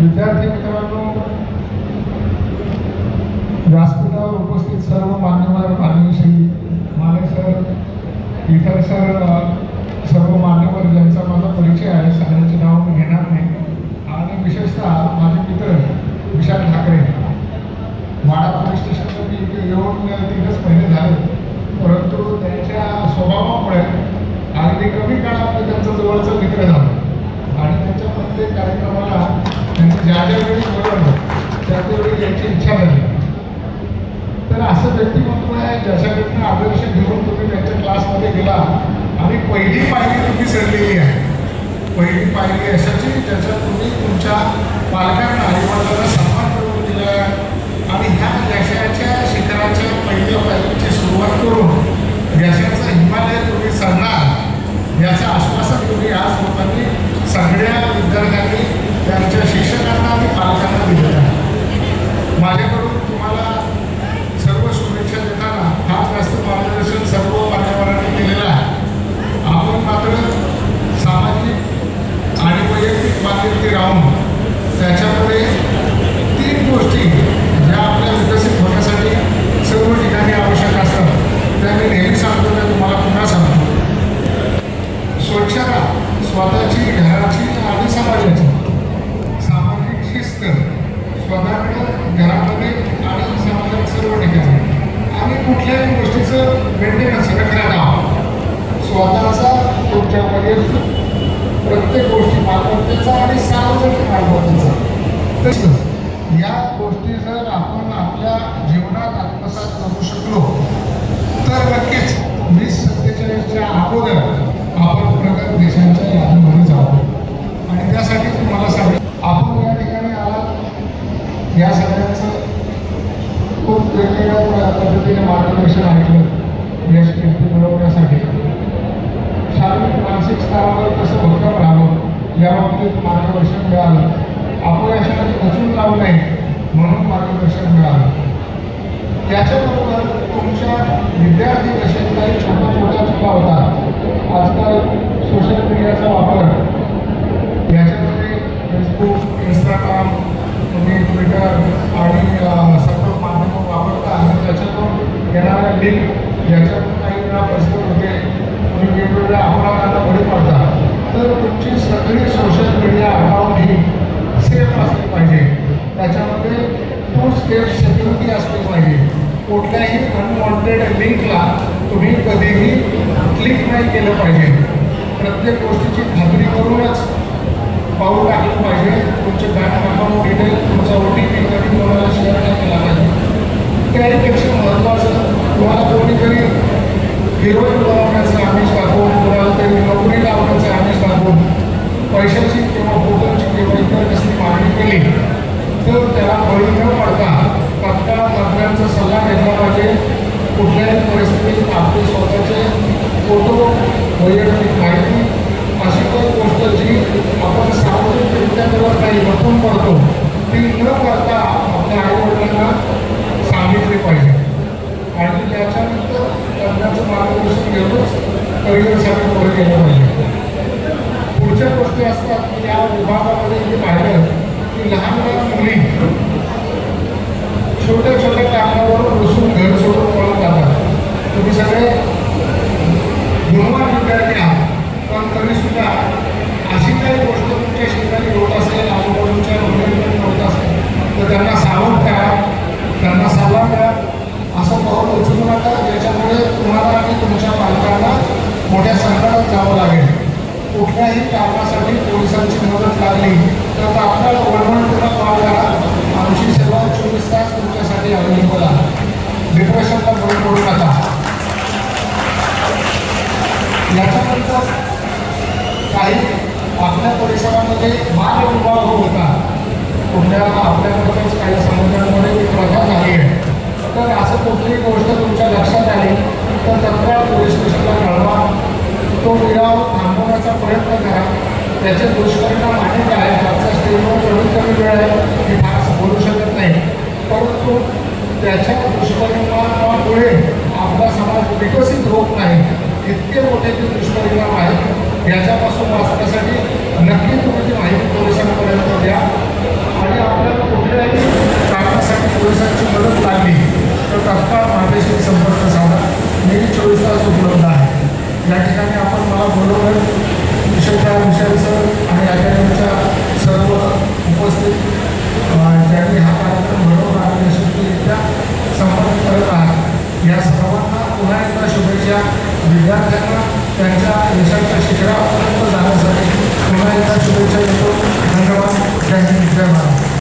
विद्यार्थी मित्रांनो व्यासपीठावर उपस्थित सर्व मान्यवर माननीय माने सर इतर सर सर्व मान्यवर ज्यांचा माझा परिचय आहे सगळ्यांचे नाव मी घेणार नाही. आणि विशेषतः माझे मित्र विशाल ठाकरे. वाडा पोलीस स्टेशनला मी येऊन तिथंच पहिले झाले परंतु त्यांच्या स्वभावामुळे अगदी कमी काळामध्ये त्यांचं जवळचं मित्र झालं आणि त्यांच्या प्रत्येक कार्यक्रमाला त्यांचं ज्या ज्या वेळी बोलवलं त्या त्यावेळी यायची इच्छा झाली. तर असं व्यक्तिमत्व आहे ज्याच्याकडनं आदर्श घेऊन तुम्ही त्यांच्या क्लासमध्ये गेला. आणि पहिली पायरी तुम्ही चढलेली आहे. पहिली पायरी अशाची ज्याच्यात तुम्ही तुमच्या पालकांना आईवडिलांना सन्मान करून दिला आणि ह्या यशाच्या शिखराच्या पहिल्या पायरीची सुरुवात करून यशाचा हिमालय तुम्ही चढणार याचं आश्वासन तुम्ही आज लोकांनी सगळ्या विद्यार्थ्यांनी त्यांच्या शिक्षकांना आणि पालकांना दिलेलं आहे माझ्याकडून तुम्हाला सर्व शुभेच्छा देताना फार जास्त मार्गदर्शन सर्व मान्यवरांनी केलेलं आहे आपण मात्र सामाजिक आणि वैयक्तिक बांधिलकी राहून त्याच्यामध्ये तीन गोष्टी ज्या आपल्या विकसित होण्यासाठी सर्व ठिकाणी आवश्यक असतात त्या मी नेहमी सांगतो ते तुम्हाला पुन्हा सांगतो. स्वच्छ राहा स्वतःची घराची आणि समाजाची. सामाजिक शिस्त स्वतःकडे घरामध्ये आणि समाजात सर्व ठिकाणी. आणि कुठल्याही गोष्टीचं मेंटेनन्स रखडा राहा स्वतःचा तुमच्यामध्ये प्रत्येक गोष्टी मालमत्तेचा आणि सार्वजनिक मालमत्तेचा. तसंच या गोष्टी जर आपण आपल्या जीवनात आत्मसात करू शकलो तर नक्कीच. वीस सत्तेचाळीसच्या अगोदर आपण प्रगत देशांच्या यादीमध्ये जाऊ. आणि त्यासाठी तुम्हाला सांगेल आपण या ठिकाणी आला या सगळ्यांचं खूप वेगवेगळ्या पद्धतीने मार्गदर्शन ऐकलं. यश कीर्ती मिळवण्यासाठी. शारीरिक मानसिक स्तरावर कसं भक्कम राहावं. याबाबतीत मार्गदर्शन मिळालं. अपयशाने खचून लावू नये म्हणून मार्गदर्शन मिळालं. त्याच्याबरोबर तुमच्या विद्यार्थी दशेत काही छोट्या छोट्या चुका होतात आजकाल सोशल मीडियाचा वापर. याच्यामध्ये फेसबुक इंस्टाग्राम तुम्ही ट्विटर आणि सर्व माध्यमं वापरता आणि त्याच्यातून येणाऱ्या लिंक याच्यातून काही वेळा प्रसिद्ध होते तुम्ही वेगवेगळ्या अपराधांना बळी पडता. तर तुमची सगळी सोशल मीडिया अकाउंट ही सेफ असली पाहिजे. त्याच्यामध्ये टू स्टेप सिक्युरिटी असली पाहिजे. कुठल्याही अनवॉन्टेड लिंकला तुम्ही कधीही क्लिक नाही केलं पाहिजे. प्रत्येक गोष्टीची खात्री करूनच पाऊल टाकलं पाहिजे. तुमचे बँक अकाउंट डिटेल तुमचा ओ टी पी कधी कोणाला शेअर नाही केला पाहिजे. त्याहीपेक्षा महत्त्वाचं तुम्हाला कोणीतरी हिरोईन बनवण्याचं आमिष दाखवून तुम्हाला तरी नोकरी लावण्याचं आमिष दाखवून पैशाची किंवा फोटोची किंवा इतर कसली मागणी केली तर त्याला बळी न पडता तत्काळ तज्ज्ञांचा पाहिजे कुठल्याही परिस्थितीत आपले स्वतःचे फोटो वैयक्तिक माहिती अशी काही गोष्ट जी आपण सार्वजनिकरित्या करत नाही लपून पडतो ती न करता आपल्या आईवडिलांना सांगितली पाहिजे. आणि त्याच्यानंतर तज्ञाचं मार्गदर्शन घेऊनच करिअरसाठी पुढे गेलं पाहिजे. पुढच्या गोष्टी असतात की या विभागामध्ये मी पाहिलं की लहान लहान मुली छोट्या छोट्या कारणावरून बसून घर सोडून पळत जातात तुम्ही सगळे गुणवान विद्यार्थी आहात पण तरी सुद्धा अशी काही गोष्ट तुमच्या शेजारी होत असेल आजूबाजूच्या मुलींकडे होत असेल तर त्यांना सावध करा त्यांना सल्ला द्या असं पाऊल उचलू नका ज्याच्यामुळे तुम्हाला आणि तुमच्या पालकांना मोठ्या संकटात जावं लागेल कुठल्याही कामासाठी पोलिसांची मदत लागली. तर तात्काळ वळवणपुरा कॉल करा आमची सेवा चोवीस तास तुमच्यासाठी अवेलेबल आहे. डिप्रेशनला बळी पडू नका. याच्यानंतर काही आपल्या परिसरामध्ये माल विभाग होता कुठल्या आपल्याकडच्याच काही समाजांमध्ये ती प्रथा झाली आहे. तर असं कुठलीही गोष्ट तुमच्या लक्षात आली तर तत्काळ पोलीस स्टेशनला कळवा. तो विराव करण्याचा प्रयत्न करा. त्याचे दुष्परिणाम अनेक आहेत त्याचा स्टेजवर कमीत कमी वेळ आहे मी फार बोलू शकत नाही. परंतु त्याच्या दुष्परिणामामुळे आपला समाज विकसित होत नाही. इतके मोठे ते दुष्परिणाम आहेत याच्यापासून वाचण्यासाठी नक्की तुम्ही ती माहिती पोलिसांपर्यंत द्या. आणि आपल्याला कुठल्याही कारणासाठी पोलिसांची मदत लागली तर तत्काळ माझ्याशी संपर्क साधा. मी चोवीस तास उपलब्ध आहे. या ठिकाणी आपण मला बोलवलं शिक्षकांच्या विषयांचं आणि अकॅडमीच्या सर्व उपस्थित ज्यांनी हा कार्यक्रम घडवून यशस्वीरित्या संपन्न करत आहात. या सर्वांना पुन्हा एकदा शुभेच्छा. विद्यार्थ्यांना त्यांच्या यशाच्या शिखरापर्यंत जाण्यासाठी पुन्हा एकदा शुभेच्छा देतो. धन्यवाद. जय हिंद.